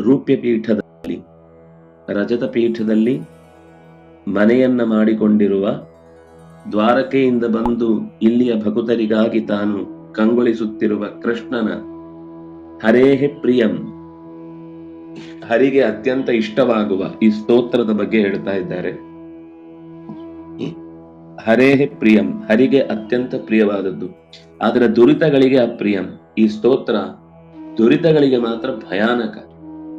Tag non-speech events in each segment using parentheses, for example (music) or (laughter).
ರೂಪ್ಯ ಪೀಠದಲ್ಲಿ ರಜತ ಪೀಠದಲ್ಲಿ ಮನೆಯನ್ನ ಮಾಡಿಕೊಂಡಿರುವ ದ್ವಾರಕೆಯಿಂದ ಬಂದು ಇಲ್ಲಿಯ ಭಕುತರಿಗಾಗಿ ತಾನು ಕಂಗೊಳಿಸುತ್ತಿರುವ ಕೃಷ್ಣನ ಹರೇಹೆ ಪ್ರಿಯಂ. ಹರಿಗೆ ಅತ್ಯಂತ ಇಷ್ಟವಾಗುವ ಈ ಸ್ತೋತ್ರದ ಬಗ್ಗೆ ಹೇಳ್ತಾ ಇದ್ದಾರೆ. ಹರೇಹೆ ಪ್ರಿಯಂ, ಹರಿಗೆ ಅತ್ಯಂತ ಪ್ರಿಯವಾದದ್ದು. ಆದರೆ ದುರಿತಗಳಿಗೆ ಅಪ್ರಿಯಂ. ಈ ಸ್ತೋತ್ರ ದುರಿತಗಳಿಗೆ ಮಾತ್ರ ಭಯಾನಕ.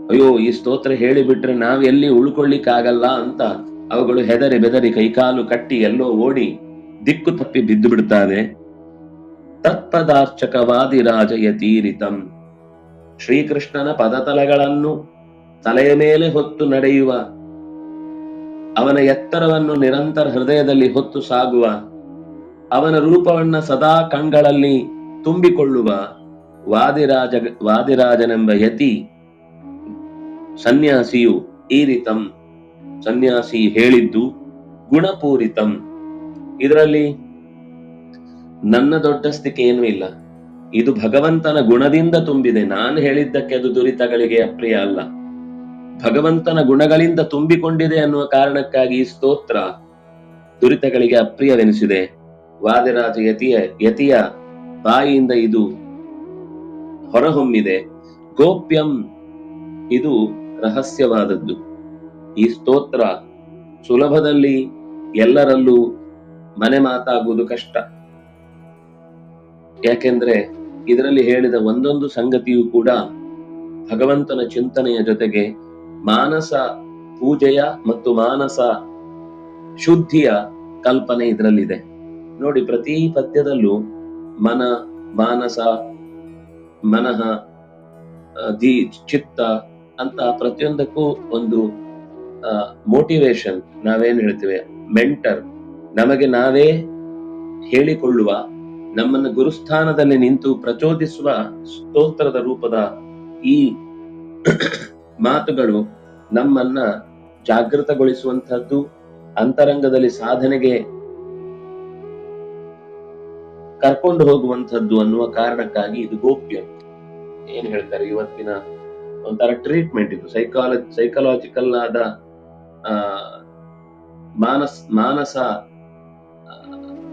ಅಯ್ಯೋ, ಈ ಸ್ತೋತ್ರ ಹೇಳಿಬಿಟ್ರೆ ನಾವ್ ಎಲ್ಲಿ ಉಳ್ಕೊಳ್ಳಿಕ್ಕಾಗಲ್ಲ ಅಂತ ಅವುಗಳು ಹೆದರಿ ಬೆದರಿ ಕೈಕಾಲು ಕಟ್ಟಿ ಎಲ್ಲೋ ಓಡಿ ದಿಕ್ಕು ತಪ್ಪಿ ಬಿದ್ದು ಬಿಡ್ತಾನೆ ತತ್ಪದಾರ್ಚಕವಾದಿ ರಾಜಯತೀರಿತಂ ಶ್ರೀಕೃಷ್ಣನ ಪದತಲಗಳನ್ನು ತಲೆಯ ಮೇಲೆ ಹೊತ್ತು ನಡೆಯುವ, ಅವನ ಎತ್ತರವನ್ನು ನಿರಂತರ ಹೃದಯದಲ್ಲಿ ಹೊತ್ತು ಸಾಗುವ, ಅವನ ರೂಪವನ್ನ ಸದಾ ಕಣ್ಗಳಲ್ಲಿ ತುಂಬಿಕೊಳ್ಳುವ ವಾದಿರಾಜ, ವಾದಿರಾಜನೆಂಬ ಯತಿ ಸನ್ಯಾಸಿಯು ಈರಿತಂ, ಸನ್ಯಾಸಿ ಹೇಳಿದ್ದು ಗುಣಪೂರಿತಂ. ಇದರಲ್ಲಿ ನನ್ನ ದೊಡ್ಡಸ್ತಿಕೆ ಏನೂ ಇಲ್ಲ. ಇದು ಭಗವಂತನ ಗುಣದಿಂದ ತುಂಬಿದೆ. ನಾನು ಹೇಳಿದ್ದಕ್ಕೆ ಅದು ದುರಿತಗಳಿಗೆ ಅಪ್ರಿಯ ಅಲ್ಲ. ಭಗವಂತನ ಗುಣಗಳಿಂದ ತುಂಬಿಕೊಂಡಿದೆ ಅನ್ನುವ ಕಾರಣಕ್ಕಾಗಿ ಈ ಸ್ತೋತ್ರ ದುರಿತಗಳಿಗೆ ಅಪ್ರಿಯವೆನಿಸಿದೆ. ವಾದಿರಾಜ ಯತಿಯ ಯತಿಯ ಬಾಯಿಯಿಂದ ಇದು ಹೊರಹೊಮ್ಮಿದೆ. ಗೋಪ್ಯಂ, ಇದು ರಹಸ್ಯವಾದದ್ದು. ಈ ಸ್ತೋತ್ರ ಸುಲಭದಲ್ಲಿ ಎಲ್ಲರಲ್ಲೂ ಮನೆ ಮಾತಾಗುವುದು ಕಷ್ಟ. ಯಾಕೆಂದ್ರೆ ಇದರಲ್ಲಿ ಹೇಳಿದ ಒಂದೊಂದು ಸಂಗತಿಯೂ ಕೂಡ ಭಗವಂತನ ಚಿಂತನೆಯ ಜೊತೆಗೆ ಮಾನಸ ಪೂಜೆಯ ಮತ್ತು ಮಾನಸ ಶುದ್ಧಿಯ ಕಲ್ಪನೆ ಇದರಲ್ಲಿದೆ. ನೋಡಿ, ಪ್ರತಿ ಪದ್ಯದಲ್ಲೂ ಮನ, ಮಾನಸ, ಮನಃ ಚಿತ್ತ ಅಂತ ಪ್ರತಿಯೊಂದಕ್ಕೂ ಒಂದು ಮೋಟಿವೇಶನ್ ನಾವೇನ್ ಹೇಳ್ತೇವೆ? ಮೆಂಟರ್ ನಮಗೆ ನಾವೇ ಹೇಳಿಕೊಳ್ಳುವ, ನಮ್ಮನ್ನು ಗುರುಸ್ಥಾನದಲ್ಲಿ ನಿಂತು ಪ್ರಚೋದಿಸುವ ಸ್ತೋತ್ರದ ರೂಪದ ಈ (coughs) ಮಾತುಗಳು ನಮ್ಮನ್ನ ಜಾಗೃತಗೊಳಿಸುವಂತಹದ್ದು, ಅಂತರಂಗದಲ್ಲಿ ಸಾಧನೆಗೆ ಕರ್ಕೊಂಡು ಹೋಗುವಂಥದ್ದು ಅನ್ನುವ ಕಾರಣಕ್ಕಾಗಿ ಇದು ಗೋಪ್ಯ. ಏನ್ ಹೇಳ್ತಾರೆ ಇವತ್ತಿನ ಒಂಥರ ಟ್ರೀಟ್ಮೆಂಟ್ ಇದು. ಸೈಕಾಲಜಿ ಸೈಕಲಾಜಿಕಲ್ ಆದ ಮಾನಸ್, ಮಾನಸ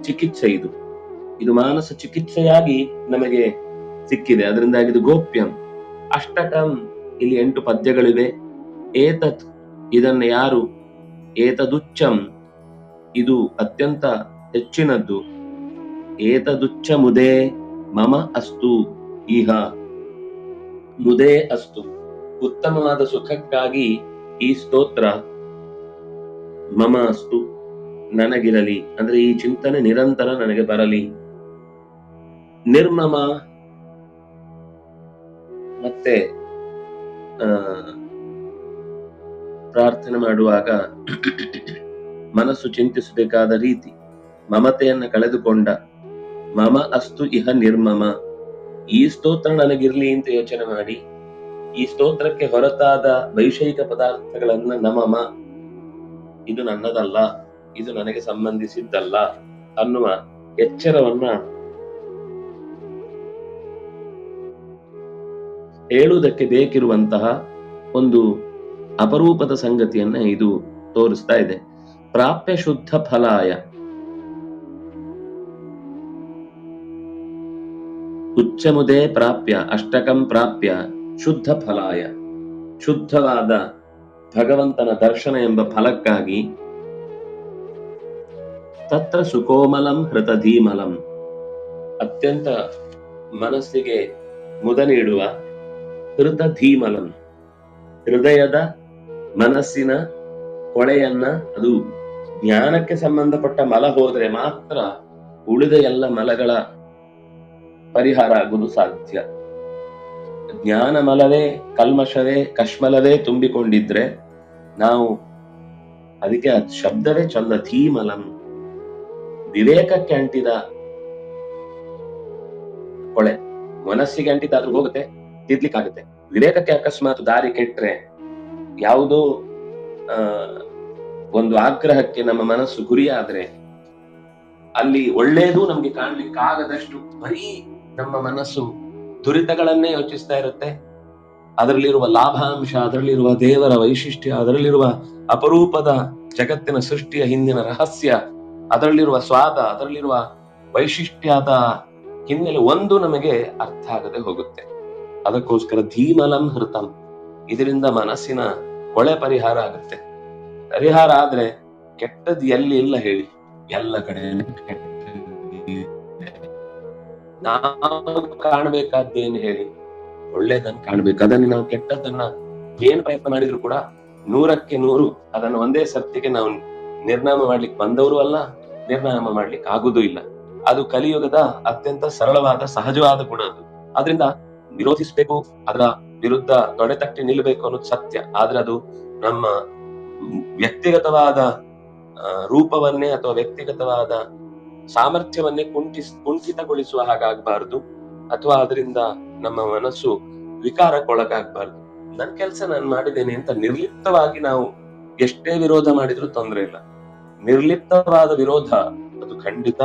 ಚಿಕಿತ್ಸೆ ಇದು. ಇದು ಮಾನಸ ಚಿಕಿತ್ಸೆಯಾಗಿ ನಮಗೆ ಸಿಕ್ಕಿದೆ. ಅದರಿಂದಾಗಿ ಇದು ಗೋಪ್ಯಂ. ಅಷ್ಟಕಂ ಇಲ್ಲಿ ಎಂಟು ಪದ್ಯಗಳಿವೆ. ಏತತ್, ಇದನ್ನು ಯಾರು? ಏತದುಚ್ಚಂ ಇದು ಅತ್ಯಂತ ಹೆಚ್ಚಿನದ್ದು. ಏತದುಚ್ಚ ಮುದೇ ಮಮ ಅಸ್ತು. ಇಹ. ಮುದೇ ಅಸ್ತು. ಉತ್ತಮವಾದ ಸುಖಕ್ಕಾಗಿ ಈ ಸ್ತೋತ್ರ ಮಮ ಅಸ್ತು, ನನಗಿರಲಿ. ಅಂದ್ರೆ ಈ ಚಿಂತನೆ ನಿರಂತರ ನನಗೆ ಬರಲಿ. ನಿರ್ಮಮ ಮತ್ತೆ ಪ್ರಾರ್ಥನೆ ಮಾಡುವಾಗ ಮನಸ್ಸು ಚಿಂತಿಸಬೇಕಾದ ರೀತಿ ಮಮತೆಯನ್ನ ಕಳೆದುಕೊಂಡ ಮಮ ಅಸ್ತು ಇಹ ನಿರ್ಮಮ. ಈ ಸ್ತೋತ್ರ ನನಗಿರ್ಲಿ ಅಂತ ಯೋಚನೆ ಮಾಡಿ ಈ ಸ್ತೋತ್ರಕ್ಕೆ ಹೊರತಾದ ವೈಷಯಿಕ ಪದಾರ್ಥಗಳನ್ನ ನಮಮ. ಇದು ನನ್ನದಲ್ಲ, ಇದು ನನಗೆ ಸಂಬಂಧಿಸಿದ್ದಲ್ಲ ಅನ್ನುವ ಎಚ್ಚರವನ್ನ ಹೇಳುವುದಕ್ಕೆ ಬೇಕಿರುವಂತಹ ಒಂದು ಅಪರೂಪದ ಸಂಗತಿಯನ್ನ ಇದು ತೋರಿಸ್ತಾ ಇದೆ. ಪ್ರಾಪ್ಯ ಶುದ್ಧ ಫಲಾಯ. ಉಚ್ಚಮುದೇ ಪ್ರಾಪ್ಯ, ಅಷ್ಟಕಂ ಪ್ರಾಪ್ಯ. ಶುದ್ಧ ಫಲಾಯ ಶುದ್ಧವಾದ ಭಗವಂತನ ದರ್ಶನ ಎಂಬ ಫಲಕ್ಕಾಗಿ ತತ್ರ ಸುಕೋಮಲಂ ಹೃತಧೀಮಲಂ. ಅತ್ಯಂತ ಮನಸ್ಸಿಗೆ ಮುದ ನೀಡುವ ಹೃತಧೀಮಲಂ. ಹೃದಯದ ಮನಸ್ಸಿನ ಕೊಳೆಯನ್ನ, ಅದು ಜ್ಞಾನಕ್ಕೆ ಸಂಬಂಧಪಟ್ಟ ಮಲ ಹೋದ್ರೆ ಮಾತ್ರ ಉಳಿದ ಎಲ್ಲ ಮಲಗಳ ಪರಿಹಾರ ಆಗುವುದು ಸಾಧ್ಯ. ಜ್ಞಾನ ಮಲವೇ ಕಲ್ಮಶವೇ, ಕಶ್ಮಲವೇ ತುಂಬಿಕೊಂಡಿದ್ರೆ ನಾವು ಅದಕ್ಕೆ ಆ ಶಬ್ದವೇ ಚಂದ, ಧೀಮಲಂ. ವಿವೇಕಕ್ಕೆ ಅಂಟಿದ ಕೊಳೆ ಮನಸ್ಸಿಗೆ ಅಂಟಿದ ಅದ್ರ ಹೋಗುತ್ತೆ, ತಿದ್ಲಿಕ್ಕಾಗುತ್ತೆ. ವಿವೇಕಕ್ಕೆ ಅಕಸ್ಮಾತ್ ದಾರಿ ಕೆಟ್ರೆ ಯಾವುದೋ, ಆ, ಒಂದು ಆಗ್ರಹಕ್ಕೆ ನಮ್ಮ ಮನಸ್ಸು ಗುರಿಯಾದ್ರೆ ಅಲ್ಲಿ ಒಳ್ಳೇದು ನಮ್ಗೆ ಕಾಣ್ಲಿಕ್ಕಾಗದಷ್ಟು ಬರೀ ನಮ್ಮ ಮನಸ್ಸು ದುರಿತಗಳನ್ನೇ ಯೋಚಿಸ್ತಾ ಇರುತ್ತೆ. ಅದರಲ್ಲಿರುವ ಲಾಭಾಂಶ, ಅದರಲ್ಲಿರುವ ದೇವರ ವೈಶಿಷ್ಟ್ಯ, ಅದರಲ್ಲಿರುವ ಅಪರೂಪದ ಜಗತ್ತಿನ ಸೃಷ್ಟಿಯ ಹಿಂದಿನ ರಹಸ್ಯ, ಅದರಲ್ಲಿರುವ ಸ್ವಾದ, ಅದರಲ್ಲಿರುವ ವೈಶಿಷ್ಟ್ಯದ ಹಿನ್ನೆಲೆ ಒಂದು ನಮಗೆ ಅರ್ಥ ಆಗದೆ ಹೋಗುತ್ತೆ. ಅದಕ್ಕೋಸ್ಕರ ಧೀಮಲಂ ಹೃತಂ. ಇದರಿಂದ ಮನಸ್ಸಿನ ಕೊಳೆ ಪರಿಹಾರ ಆಗುತ್ತೆ. ಪರಿಹಾರ ಆದ್ರೆ ಕೆಟ್ಟದ್ದು ಎಲ್ಲಿ ಇಲ್ಲ ಹೇಳಿ. ಎಲ್ಲ ಕಡೆ ನಾವು ಕಾಣ್ಬೇಕಾದ್ದೇನು ಹೇಳಿ? ಒಳ್ಳೇದನ್ನ ಕಾಣ್ಬೇಕು. ಅದನ್ನ ನಾವು ಕೆಟ್ಟದನ್ನ ಏನ್ ಪ್ರಯತ್ನ ಮಾಡಿದ್ರು ಕೂಡ ನೂರಕ್ಕೆ ನೂರು ಅದನ್ನ ಒಂದೇ ಸತ್ತಿಗೆ ನಾವು ನಿರ್ನಾಮ ಮಾಡ್ಲಿಕ್ಕೆ ಬಂದವರು ಅಲ್ಲ, ನಿರ್ನಾಮ ಮಾಡ್ಲಿಕ್ಕೆ ಆಗುದೂ ಇಲ್ಲ. ಅದು ಕಲಿಯುಗದ ಅತ್ಯಂತ ಸರಳವಾದ, ಸಹಜವಾದ ಗುಣ ಅದು. ಆದ್ರಿಂದ ವಿರೋಧಿಸ್ಬೇಕು, ಅದರ ವಿರುದ್ಧ ತೊಡೆತಟ್ಟಿ ನಿಲ್ಲಬೇಕು ಅನ್ನೋದು ಸತ್ಯ. ಆದ್ರೆ ಅದು ನಮ್ಮ ವ್ಯಕ್ತಿಗತವಾದ ರೂಪವನ್ನೇ ಅಥವಾ ವ್ಯಕ್ತಿಗತವಾದ ಸಾಮರ್ಥ್ಯವನ್ನೇ ಕುಂಠಿಸ್ ಕುಂಠಿತಗೊಳಿಸುವ ಹಾಗಾಗಬಾರದು ಅಥವಾ ಅದರಿಂದ ನಮ್ಮ ಮನಸ್ಸು ವಿಕಾರಕ್ಕೊಳಗಾಗಬಾರ್ದು. ನನ್ನ ಕೆಲಸ ನಾನು ಮಾಡಿದ್ದೇನೆ ಅಂತ ನಿರ್ಲಿಪ್ತವಾಗಿ ನಾವು ಎಷ್ಟೇ ವಿರೋಧ ಮಾಡಿದ್ರೂ ತೊಂದರೆ ಇಲ್ಲ. ನಿರ್ಲಿಪ್ತವಾದ ವಿರೋಧ ಅದು ಖಂಡಿತ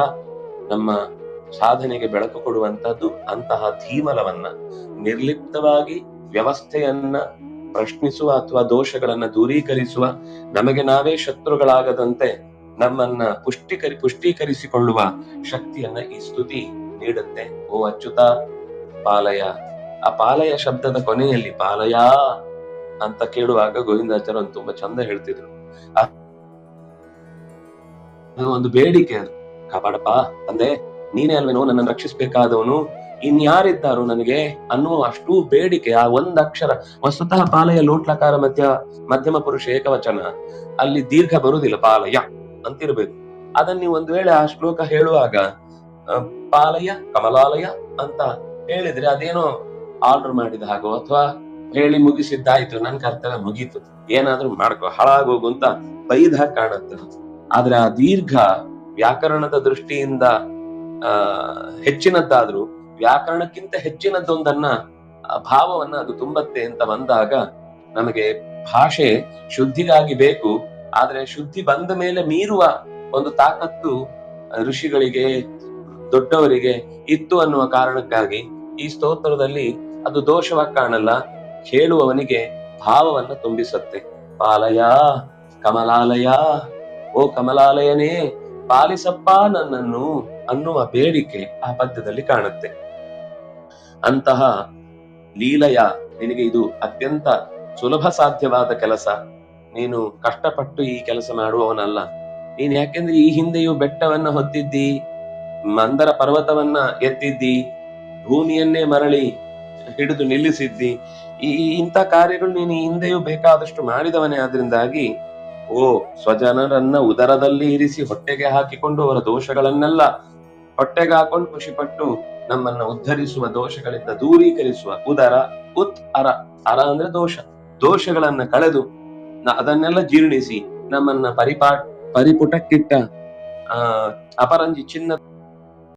ನಮ್ಮ ಸಾಧನೆಗೆ ಬೆಳಕು ಕೊಡುವಂತದ್ದು ಅಂತಹ ಧೀಮಲವನ್ನ, ನಿರ್ಲಿಪ್ತವಾಗಿ ವ್ಯವಸ್ಥೆಯನ್ನ ಪ್ರಶ್ನಿಸುವ ಅಥವಾ ದೋಷಗಳನ್ನ ದೂರೀಕರಿಸುವ ನಮಗೆ ನಾವೇ ಶತ್ರುಗಳಾಗದಂತೆ ನಮ್ಮನ್ನ ಪುಷ್ಟೀಕರಿ, ಪುಷ್ಟೀಕರಿಸಿಕೊಳ್ಳುವ ಶಕ್ತಿಯನ್ನ ಈ ಸ್ತುತಿ ನೀಡುತ್ತೆ. ಓ ಅಚ್ಯುತ, ಪಾಲಯ. ಆ ಪಾಲಯ ಶಬ್ದದ ಕೊನೆಯಲ್ಲಿ ಪಾಲಯ ಅಂತ ಕೇಳುವಾಗ ಗೋವಿಂದಾಚಾರ್ಯ ತುಂಬಾ ಚಂದ ಹೇಳ್ತಿದ್ರು. ಅದು ಒಂದು ಬೇಡಿಕೆ ಅದು. ಕಾಪಾಡಪ್ಪ, ತಂದೆ, ನೀನೇ ಅಲ್ವೇನೋ ನನ್ನನ್ನು ರಕ್ಷಿಸ್ಬೇಕಾದವನು. ಇನ್ಯಾರಿದ್ದಾರು ನನಗೆ ಅನ್ನುವ ಅಷ್ಟು ಬೇಡಿಕೆ, ಆ ಒಂದ್ ಅಕ್ಷರ. ವಸ್ತುತಃ ಪಾಲಯ ಲೋಟ್ಲಕಾರ ಮಧ್ಯ, ಮಧ್ಯಮ ಪುರುಷ ಏಕವಚನ. ಅಲ್ಲಿ ದೀರ್ಘ ಬರುವುದಿಲ್ಲ ಪಾಲಯ. ಅಂತಿರ್ಬೇಕು. ಅದನ್ನ ನೀವು ಒಂದ್ ವೇಳೆ ಆ ಶ್ಲೋಕ ಹೇಳುವಾಗ ಪಾಲಯ, ಕಮಲಾಲಯ ಅಂತ ಹೇಳಿದ್ರೆ ಅದೇನೋ ಆರ್ಡರ್ ಮಾಡಿದ ಹಾಗೋ ಅಥವಾ ಹೇಳಿ ಮುಗಿಸಿದ್ದಾಯ್ತು, ನನ್ ಕರ್ತವ್ಯ ಮುಗೀತು. ಏನಾದ್ರೂ ಮಾಡ್ಕೋ, ಹಾಳಾಗೋಗು ಅಂತ ಬೈದ ಕಾಣುತ್ತೆ ಆದ್ರೆ ಆ ದೀರ್ಘ ವ್ಯಾಕರಣದ ದೃಷ್ಟಿಯಿಂದ, ಆ, ಹೆಚ್ಚಿನದ್ದಾದ್ರೂ, ವ್ಯಾಕರಣಕ್ಕಿಂತ ಹೆಚ್ಚಿನದ್ದೊಂದನ್ನ ಭಾವವನ್ನ ಅದು ತುಂಬತ್ತೆ ಅಂತ ಬಂದಾಗ, ನಮಗೆ ಭಾಷೆ ಶುದ್ಧಿಗಾಗಿ ಬೇಕು. ಆದ್ರೆ ಶುದ್ಧಿ ಬಂದ ಮೇಲೆ ಮೀರುವ ಒಂದು ತಾಕತ್ತು ಋಷಿಗಳಿಗೆ, ದೊಡ್ಡವರಿಗೆ ಇತ್ತು ಅನ್ನುವ ಕಾರಣಕ್ಕಾಗಿ ಈ ಸ್ತೋತ್ರದಲ್ಲಿ ಅದು ದೋಷವಾಗಿ ಕಾಣಲ್ಲ. ಕೇಳುವವನಿಗೆ ಭಾವವನ್ನ ತುಂಬಿಸುತ್ತೆ. ಪಾಲಯ, ಕಮಲಾಲಯ, ಓ ಕಮಲಾಲಯನೇ, ಪಾಲಿಸಪ್ಪ ನನ್ನನ್ನು ಅನ್ನುವ ಬೇಡಿಕೆ ಆ ಪದ್ಯದಲ್ಲಿ ಕಾಣುತ್ತೆ. ಅಂತಹ ಲೀಲಯ ನಿನಗೆ ಇದು ಅತ್ಯಂತ ಸುಲಭ ಸಾಧ್ಯವಾದ ಕೆಲಸ. ನೀನು ಕಷ್ಟಪಟ್ಟು ಈ ಕೆಲಸ ಮಾಡುವವನಲ್ಲ. ನೀನ್ ಯಾಕೆಂದ್ರೆ ಈ ಹಿಂದೆಯೂ ಬೆಟ್ಟವನ್ನ ಹೊತ್ತಿದ್ದಿ, ಮಂದರ ಪರ್ವತವನ್ನ ಎತ್ತಿದ್ದಿ, ಭೂಮಿಯನ್ನೇ ಮರಳಿ ಹಿಡಿದು ನಿಲ್ಲಿಸಿದ್ದಿ. ಈ ಇಂಥ ಕಾರ್ಯಗಳು ನೀನು ಹಿಂದೆಯೂ ಬೇಕಾದಷ್ಟು ಮಾಡಿದವನೇ ಆದ್ರಿಂದಾಗಿ, ಓ ಸ್ವಜನರನ್ನ ಉದರದಲ್ಲಿ ಇರಿಸಿ ಹೊಟ್ಟೆಗೆ ಹಾಕಿಕೊಂಡು ಅವರ ದೋಷಗಳನ್ನೆಲ್ಲ ಹೊಟ್ಟೆಗೆ ಹಾಕೊಂಡು ಖುಷಿಪಟ್ಟು ನಮ್ಮನ್ನ ಉದ್ಧರಿಸುವ ದೋಷಗಳಿಂದ ದೂರೀಕರಿಸುವ ಉದರ, ಉತ್, ಅರ. ಅರ ಅಂದ್ರೆ ದೋಷ. ದೋಷಗಳನ್ನ ಕಳೆದು ಅದನ್ನೆಲ್ಲ ಜೀರ್ಣಿಸಿ ನಮ್ಮನ್ನ ಪರಿಪಾ ಪರಿಪುಟಕ್ಕಿಟ್ಟ ಅಪರಂಜಿ ಚಿನ್ನ